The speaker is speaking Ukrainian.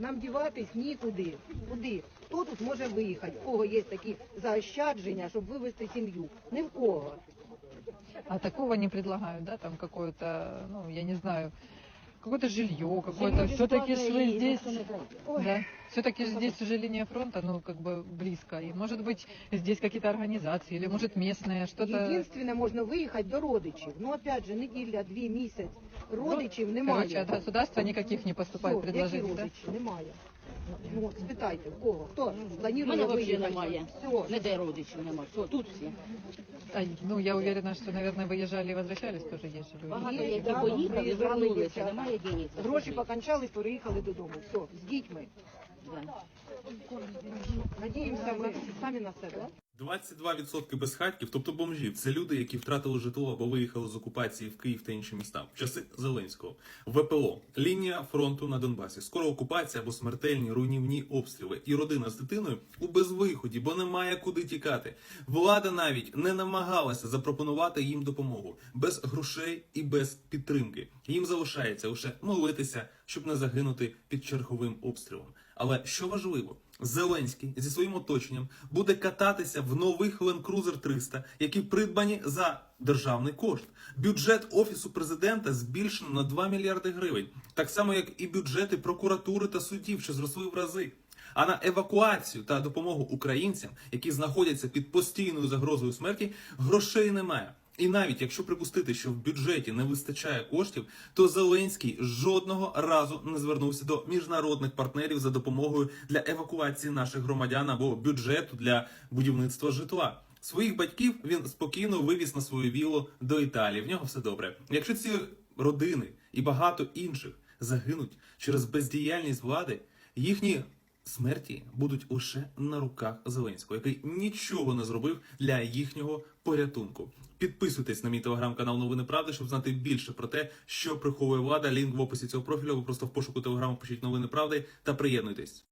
Нам діватись нікуди. Куди? Хто тут може виїхати? У кого є такі заощадження, щоб вивезти сім'ю? Ні в кого. А такого не предлагают, да, там какое-то, ну, я не знаю, какое-то жилье, какое-то. Все-таки ж вы здесь, да, все-таки ж здесь уже линия фронта, ну, как бы близко. И может быть здесь какие-то организации, или может местные, что-то. Єдинственне, можна виїхати до родичів. Ну, опять же, неділя, дві місяць. Родичів Короче, немає. от государства никаких не поступает Все, які предложений, да? родичі? Немає. Ну, спитайте, в кого? Хто У планує мене взагалі виїхати? немає. Все. Ніде родичів немає. Все, тут всі. А, ну, я уверена, что, наверное, выезжали и возвращались тоже есть люди. Багато Є, які да, поїхали, приїжджали вернулися, дівчата. немає денег. Гроші покончались, переїхали додому. Все, з дітьми. Да. Надіємося, ми самі на себе. 22% безхатьків, тобто бомжів, це люди, які втратили житло або виїхали з окупації в Київ та інші міста в часи Зеленського. ВПО лінія фронту на Донбасі. Скоро окупація або смертельні руйнівні обстріли. І родина з дитиною у безвиході, бо немає куди тікати. Влада навіть не намагалася запропонувати їм допомогу без грошей і без підтримки. Їм залишається лише молитися, щоб не загинути під черговим обстрілом. Але що важливо, Зеленський зі своїм оточенням буде кататися в нових Land Cruiser 300, які придбані за державний кошт. Бюджет офісу президента збільшено на 2 мільярди гривень, так само як і бюджети прокуратури та судів, що зросли в рази. А на евакуацію та допомогу українцям, які знаходяться під постійною загрозою смерті, грошей немає. І навіть якщо припустити, що в бюджеті не вистачає коштів, то Зеленський жодного разу не звернувся до міжнародних партнерів за допомогою для евакуації наших громадян або бюджету для будівництва житла. Своїх батьків він спокійно вивіз на свою віллу до Італії. В нього все добре. Якщо ці родини і багато інших загинуть через бездіяльність влади, їхні смерті будуть лише на руках Зеленського, який нічого не зробив для їхнього порятунку. Підписуйтесь на мій телеграм-канал Новини Правди, щоб знати більше про те, що приховує влада. Лінк в описі цього профілю. Ви просто в пошуку телеграму пишіть новини правди та приєднуйтесь.